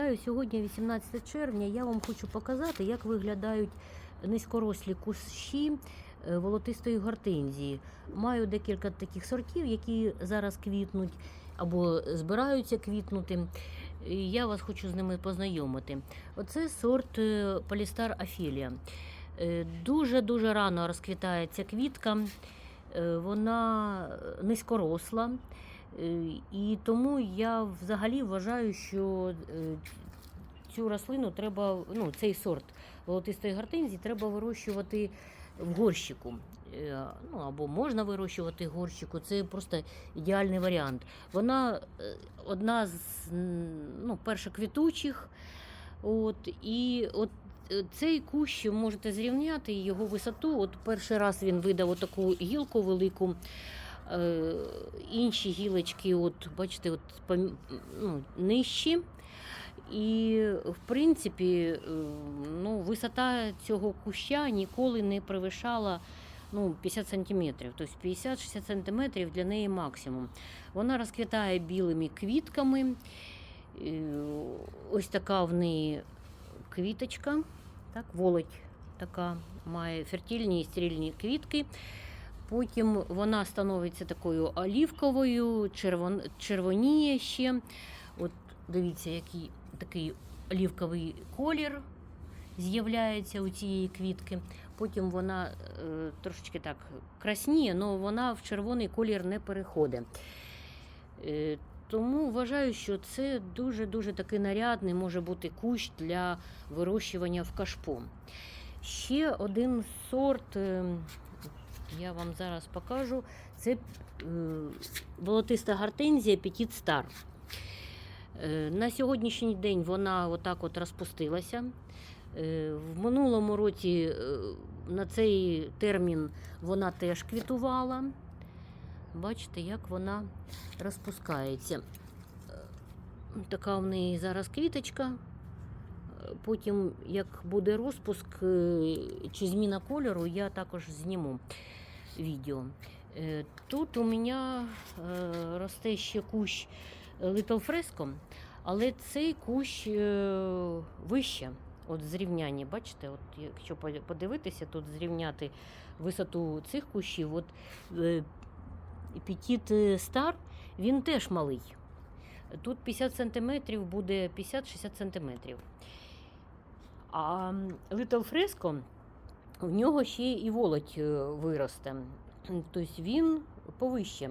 Вітаю! Сьогодні 18 червня. Я вам хочу показати, як виглядають низькорослі кущі е, волотистої гортензії. Маю декілька таких сортів, які зараз квітнуть або збираються квітнути. Я вас хочу з ними познайомити. Оце сорт е, Полістар Афілія. Дуже-дуже рано розквітає ця квітка. Е, Вона низькоросла. Е, І тому я взагалі вважаю, що е, цю рослину треба, ну, цей сорт волотистої гортензії треба вирощувати в горщику. Е, Ну, або можна вирощувати в горщику, це просто ідеальний варіант. Вона одна з ну, першоквітучих. От, і от цей кущ можете зрівняти його висоту. От перший раз він видав таку гілку велику. Е, інші гілочки, от, бачите, от, ну, нижчі. І, в принципі, е, ну, висота цього куща ніколи не перевищала ну, 50 сантиметрів. Тобто 50-60 сантиметрів для неї максимум. Вона розквітає білими квітками. Е, Ось така в неї квіточка, так, волоть така, має фертильні і стерильні квітки. Потім вона становиться такою олівковою, червон, червоніє ще. От дивіться, який такий олівковий колір з'являється у цієї квітки. Потім вона е, трошечки так красніє, але вона в червоний колір не переходить. Е, тому вважаю, що це дуже-дуже такий нарядний може бути кущ для вирощування в кашпо. Ще один сорт, е, я вам зараз покажу, це е, волотиста гортензія Petit Star. Е, На сьогоднішній день вона отак от розпустилася. Е, В минулому році е, на цей термін вона теж квітувала. Бачите, як вона розпускається. Е, Така в неї зараз квіточка. Потім, як буде розпуск е, чи зміна кольору, я також зніму відео. Е, Тут у мене е, росте ще кущ Little Fresco, але цей кущ вище. От зрівняння, бачите, от якщо подивитися, тут зрівняти висоту цих кущів, от Petit Star, він теж малий. Тут 50 см буде 50-60 см. А Little Fresco, в нього ще і волоть е, виросте. Тобто він повище.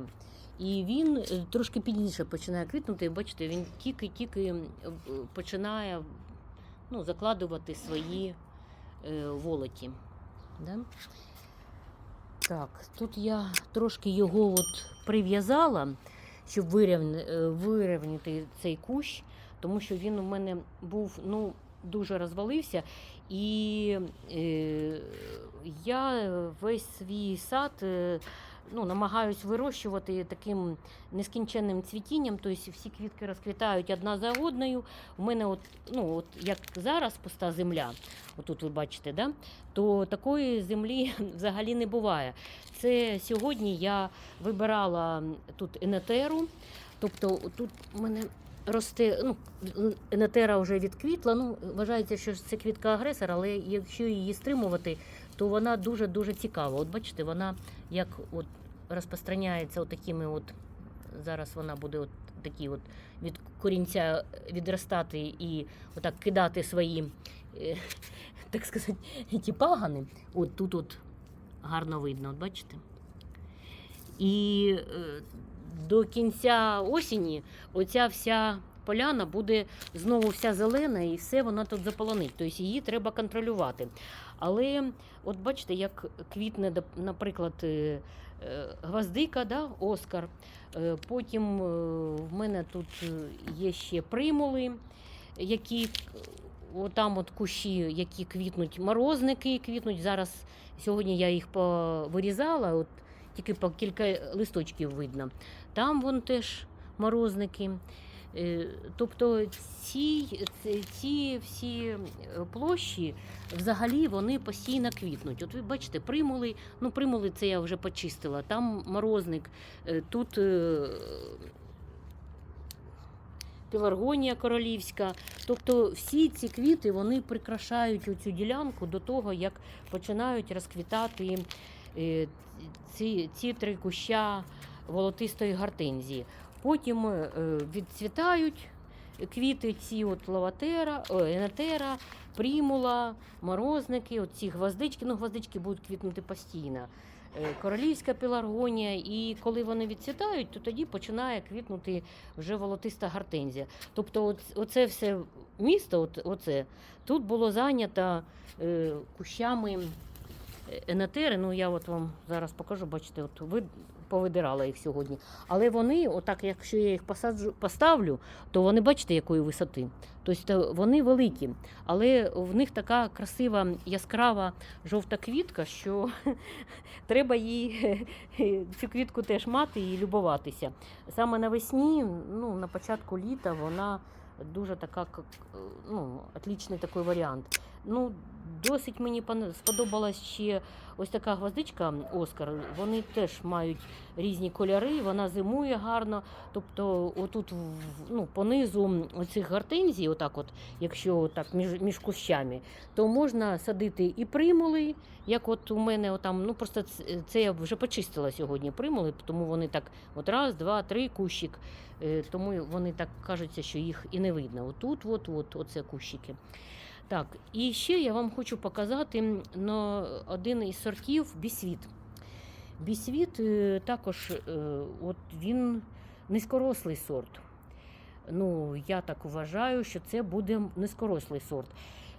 І він е, трошки пізніше починає квітнути. Бачите, він тільки-тільки е, починає ну, закладувати свої е, волоті. Да? Так, тут я трошки його от прив'язала, щоб вирівняти цей кущ, тому що він у мене був ну, дуже розвалився. І е, я весь свій сад е, ну, намагаюсь вирощувати таким нескінченним цвітінням. Тобто всі квітки розквітають одна за одною. У мене, от, ну, от як зараз пуста земля, отут ви бачите, да? то такої землі взагалі не буває. Це сьогодні я вибирала тут енетеру, тобто тут у мене росте, ну, енетера вже відквітла. Ну, вважається, що це квітка агресора, але якщо її стримувати, то вона дуже-дуже цікава. От бачите, вона як от розпространяється от от. Зараз вона буде от такі от від корінця відростати і отак кидати свої, е, так сказати, ті пагани. От тут от гарно видно, от бачите? І е, до кінця осені оця вся поляна буде знову вся зелена і все вона тут заполонить. Тобто її треба контролювати. Але от бачите, як квітне, наприклад, е, е, гвоздика, да, Оскар. Е, Потім в мене тут є ще примули, які отам от кущі, які квітнуть, морозники квітнуть. Зараз сьогодні я їх повирізала, от тільки по кілька листочків видно. Там вон теж морозники. Е, Тобто ці, ці, всі е, площі взагалі вони постійно квітнуть. От ви бачите, примули, ну примули це я вже почистила, там морозник, е, тут пеларгонія королівська. Тобто всі ці квіти вони прикрашають оцю ділянку до того, як починають розквітати ці, ці три куща волотистої гортензії. Потім е, відцвітають квіти ці от лаватера, енетера, примула, морозники, ці гвоздички. Ну, гвоздички будуть квітнути постійно. Е, Королівська пеларгонія, і коли вони відцвітають, то тоді починає квітнути вже волотиста гортензія. Тобто, оце все місто, оце, тут було зайнято е, кущами енетери. Ну, я от вам зараз покажу, бачите, от ви повидирала їх сьогодні. Але вони, отак, якщо я їх посаджу, поставлю, то вони бачите, якої висоти. Тобто вони великі, але в них така красива яскрава жовта квітка, що треба їй цю квітку теж мати і любуватися. Саме навесні, ну, на початку літа, вона дуже така, ну, отличний такий варіант. Ну, досить мені сподобалась ще ось така гвоздичка Оскар. Вони теж мають різні кольори, вона зимує гарно. Тобто, отут ну, понизу оцих гортензій, отак от, якщо так між, між кущами, то можна садити і примули, як от у мене отам, ну просто це я вже почистила сьогодні примули, тому вони так от раз, два, три кущик. Е, Тому вони так кажуться, що їх і не видно. Отут, от, от, оце кущики. Так, і ще я вам хочу показати на один із сортів бісвіт. Бісвіт е, також е, от він низькорослий сорт. Ну, я так вважаю, що це буде низькорослий сорт.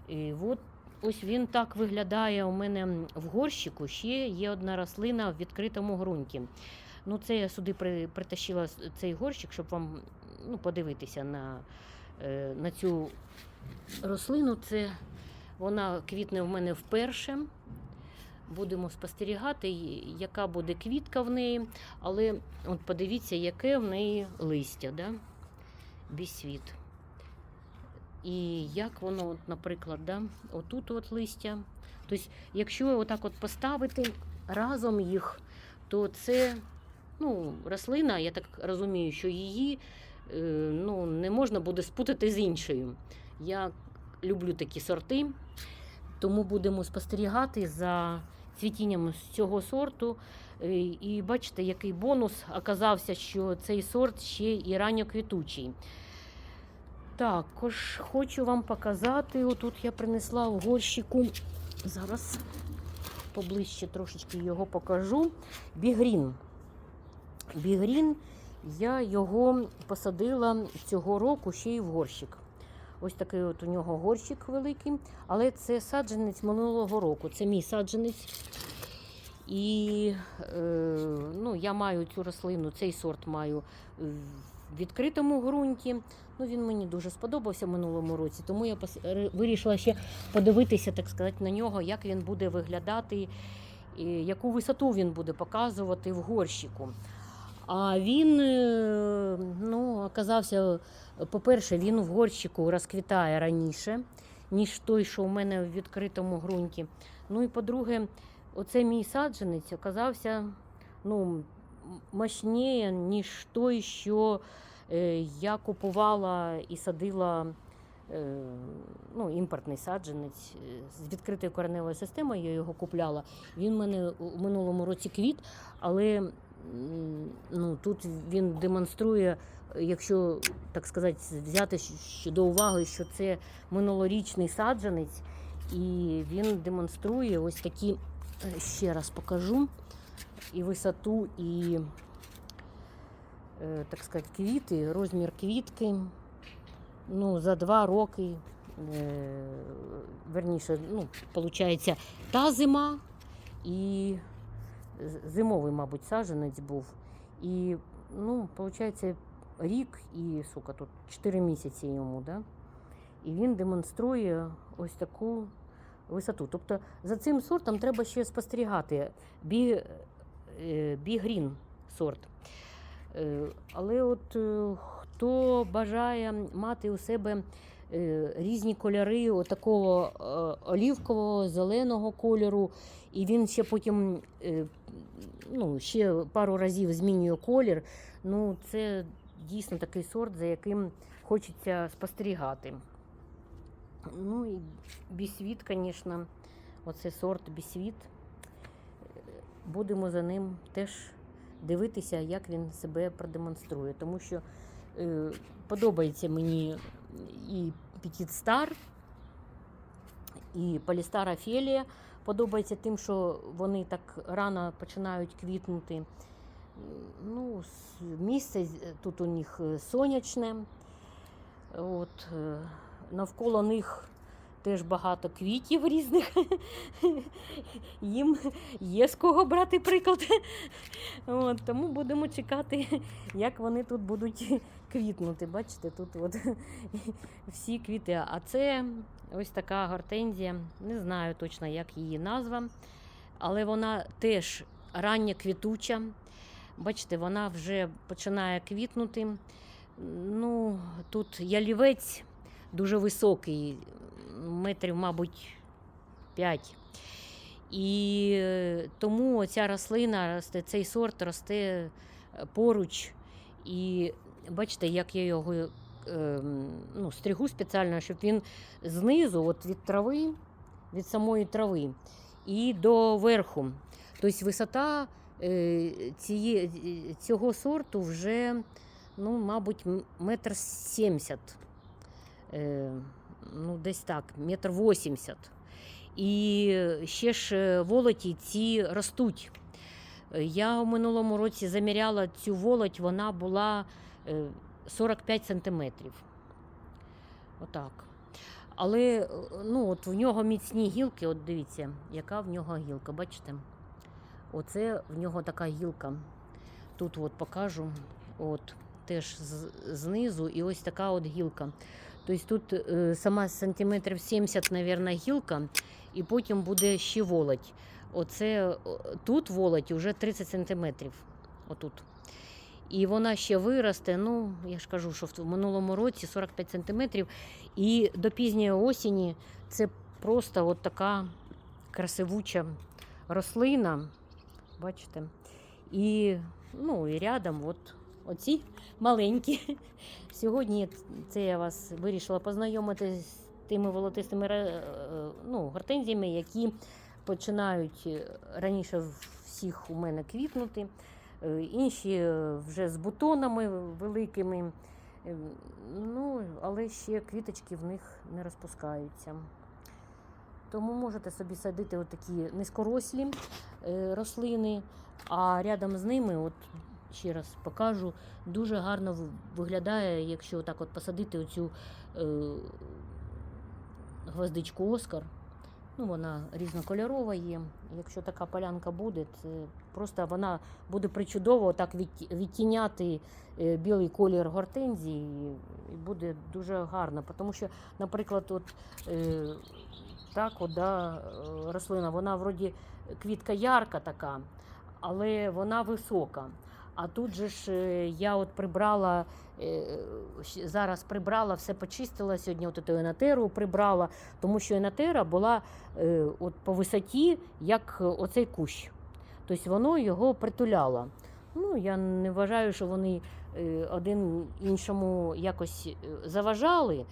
І от ось він так виглядає у мене в горщику. Ще є одна рослина в відкритому ґрунті. Ну, це я сюди при, притащила цей горщик, щоб вам ну, подивитися на, е, на цю рослину. Це вона квітне в мене вперше. Будемо спостерігати, яка буде квітка в неї. Але от подивіться, яке в неї листя, да? бісвіт. І як воно, от, наприклад, да? отут от листя. Тобто, якщо отак от поставити разом їх, то це ну, рослина, я так розумію, що її е, ну, не можна буде спутати з іншою. Я люблю такі сорти, тому будемо спостерігати за цвітінням цього сорту. Е, І бачите, який бонус оказався, що цей сорт ще і ранньоквітучий. Також хочу вам показати, отут я принесла в горщику. Зараз поближче трошечки його покажу. Бігрін. Бігрін, я його посадила цього року ще й в горщик. Ось такий от у нього горщик великий, але це саджанець минулого року. Це мій саджанець. І е, ну, я маю цю рослину, цей сорт маю в відкритому ґрунті. Ну, він мені дуже сподобався минулому році, тому я вирішила ще подивитися, так сказати, на нього, як він буде виглядати, і яку висоту він буде показувати в горщику. А він е, ну, оказався, по-перше, він в горщику розквітає раніше, ніж той, що у мене в відкритому ґрунті. Ну і по-друге, оцей мій саджанець оказався ну, мощніше, ніж той, що е, я купувала і садила е, ну, імпортний саджанець е, з відкритою кореневою системою. Я його купляла. Він в мене у минулому році квіт, але ну, тут він демонструє, якщо так сказати, взяти до уваги, що це минулорічний саджанець, і він демонструє ось такі, ще раз покажу, і висоту, і е, так сказати, квіти, розмір квітки. Ну, за два роки, е, верніше, ну, виходить, та зима і зимовий, мабуть, саджанець був. І, ну, виходить, рік і, сука, тут 4 місяці йому, да? І він демонструє ось таку висоту. Тобто за цим сортом треба ще спостерігати. Бі, е, бігрін сорт. Е, Але от е, хто бажає мати у себе різні кольори такого олівкового, зеленого кольору, і він ще потім ну, ще пару разів змінює колір, ну це дійсно такий сорт, за яким хочеться спостерігати. Ну і бісвіт, звісно, оце сорт бісвіт. Будемо за ним теж дивитися, як він себе продемонструє. Тому що е, подобається мені і Petit Star, і Полістара Фелія. Подобається тим, що вони так рано починають квітнути. Ну, місце тут у них е, сонячне. От, е, навколо них теж багато квітів різних. Їм є з кого брати приклад. От, тому будемо чекати, як вони тут будуть квітнути. Бачите, тут от всі квіти. А це ось така гортензія. Не знаю точно, як її назва, але вона теж рання квітуча. Бачите, вона вже починає квітнути. Ну, тут ялівець дуже високий, метрів, мабуть, 5. І е, тому ця рослина росте, цей сорт росте е, поруч. І бачите, як я його ну, стригу спеціально, щоб він знизу, от від трави, від самої трави і до верху. Тобто висота е, ціє, цього сорту вже, ну, мабуть, метр сімдесят. Е, ну, десь так, метр вісімдесят. І ще ж е, волоті ці ростуть. Я у минулому році заміряла цю волоть, вона була 45 сантиметрів. Отак. Але е, ну, от в нього міцні гілки, от дивіться, яка в нього гілка, бачите? Оце в нього така гілка. Тут от покажу, от теж знизу, і ось така от гілка. Тобто тут е, сама сантиметрів 70, мабуть, гілка, і потім буде ще волоть. Оце тут волоть вже 30 сантиметрів. Отут. І вона ще виросте. Ну, я ж кажу, що в минулому році 45 сантиметрів. І до пізньої осені це просто от така красивуча рослина. Бачите? І, ну, і рядом от оці маленькі. Сьогодні це я вас вирішила познайомити з тими волотистими е, ну, гортензіями, які починають раніше всіх у мене квітнути. Е, Інші е, вже з бутонами великими. Е, Ну, але ще квіточки в них не розпускаються. Тому можете собі садити отакі низькорослі рослини, а рядом з ними, от ще раз покажу, дуже гарно виглядає, якщо так от посадити оцю гвоздичку Оскар. Ну, вона різнокольорова є. Якщо така полянка буде, це просто вона буде причудово так від- відтіняти е, білий колір гортензії, і буде дуже гарно. Тому що, наприклад, от е, так, от, да, рослина, вона вроді квітка ярка така, але вона висока. А тут же ж е, я от прибрала, е, зараз прибрала, все почистила сьогодні, от эту енотеру прибрала, тому що енотера була е, от по висоті, як оцей кущ. Тобто воно його притуляло. Ну, я не вважаю, що вони один іншому якось заважали,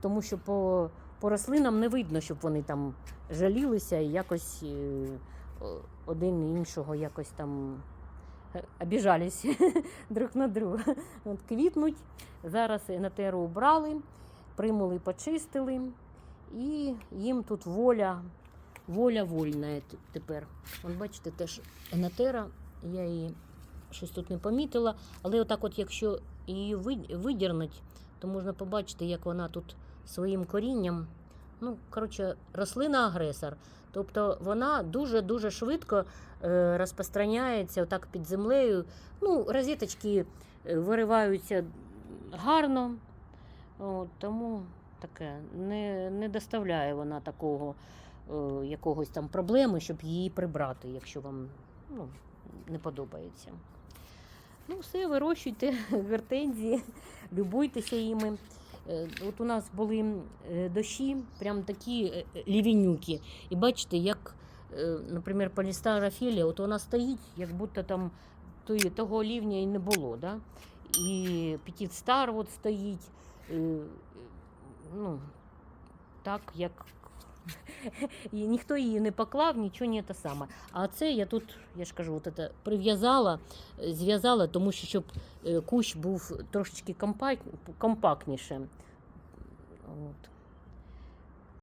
тому що по, по рослинам не видно, щоб вони там жалілися і якось один іншого якось там обіжались друг на друга. От квітнуть. Зараз енотеру убрали, примули почистили, і їм тут воля, воля вольна тепер. От бачите, теж енотера, я її щось тут не помітила, але отак, от, якщо її ви- видірнуть, то можна побачити, як вона тут своїм корінням. Ну, коротше, рослина-агресор. Тобто вона дуже-дуже швидко е, розпространяється отак під землею. Ну, розеточки е, вириваються гарно, от, тому таке не, не доставляє вона такого е, якогось там проблеми, щоб її прибрати, якщо вам ну, не подобається. Ну, все, вирощуйте гортензії, любуйтеся їми. Е, От у нас були е, дощі, прям такі е, лівінюки. І бачите, як, наприклад, поліста філія, от вона стоїть, як будто там того лівня і не було. Да? і Петіт Стар от стоїть. Ну, так, як і ніхто її не поклав, нічого не те саме. А це я тут, я ж кажу, от це прив'язала, зв'язала, тому що щоб е, кущ був трошечки компак, компактніше. От.